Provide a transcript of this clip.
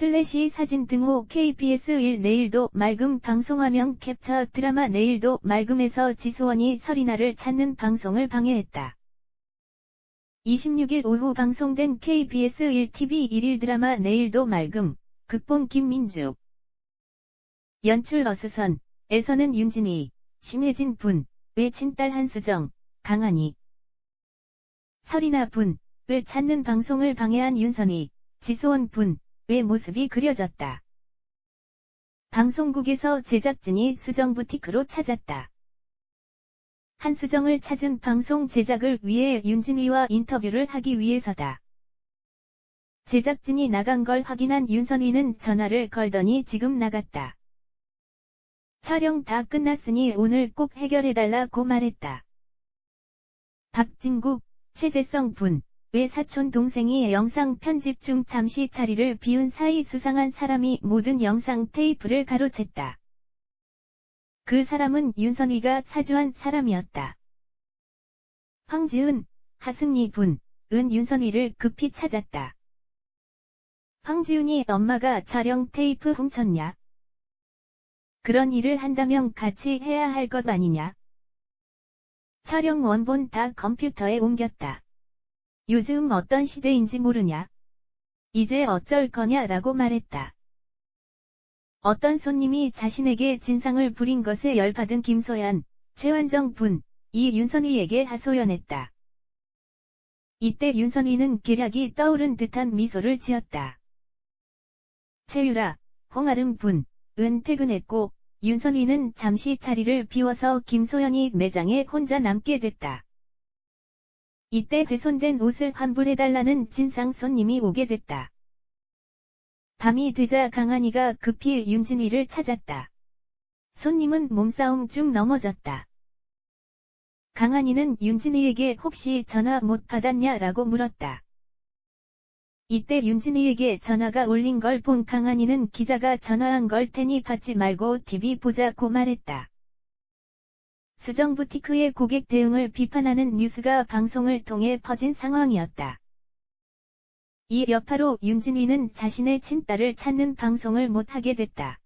슬래시 사진 등호 KBS 1 내일도 맑음 방송화면 캡처 드라마 내일도 맑음에서 지수원이 설이나를 찾는 방송을 방해했다. 26일 오후 방송된 KBS 1TV 1일 드라마 내일도 맑음, 극본 김민주. 연출 어수선, 에서는 윤진희, 심혜진 분, 의 친딸 한수정, 강한이. 설이나 분, 을 찾는 방송을 방해한 윤선희, 지수원 분, 의 모습이 그려졌다. 방송국에서 제작진이 수정 부티크로 찾았다. 한수정을 찾은 방송 제작을 위해 윤진이와 인터뷰를 하기 위해서다. 제작진이 나간 걸 확인한 윤선이는 전화를 걸더니 지금 나갔다. 촬영 다 끝났으니 오늘 꼭 해결해달라고 말했다. 박진국, 최재성 분, 왜 사촌 동생이 영상 편집 중 잠시 자리를 비운 사이 수상한 사람이 모든 영상 테이프를 가로챘다. 그 사람은 윤선이가 사주한 사람이었다. 황지은, 하승리 분, 은 윤선이를 급히 찾았다. 황지은이 엄마가 촬영 테이프 훔쳤냐? 그런 일을 한다면 같이 해야 할 것 아니냐? 촬영 원본 다 컴퓨터에 옮겼다. 요즘 어떤 시대인지 모르냐? 이제 어쩔 거냐라고 말했다. 어떤 손님이 자신에게 진상을 부린 것에 열받은 김소연, 최완정 분, 이 윤선이에게 하소연했다. 이때 윤선이는 계략이 떠오른 듯한 미소를 지었다. 최유라, 홍아름 분, 은 퇴근했고, 윤선이는 잠시 자리를 비워서 김소연이 매장에 혼자 남게 됐다. 이때 훼손된 옷을 환불해달라는 진상 손님이 오게 됐다. 밤이 되자 강한이가 급히 윤진이를 찾았다. 손님은 몸싸움 중 넘어졌다. 강한이는 윤진이에게 혹시 전화 못 받았냐라고 물었다. 이때 윤진이에게 전화가 올린 걸 본 강한이는 기자가 전화한 걸 테니 받지 말고 TV 보자고 말했다. 수정 부티크의 고객 대응을 비판하는 뉴스가 방송을 통해 퍼진 상황이었다. 이 여파로 윤진이는 자신의 친딸을 찾는 방송을 못하게 됐다.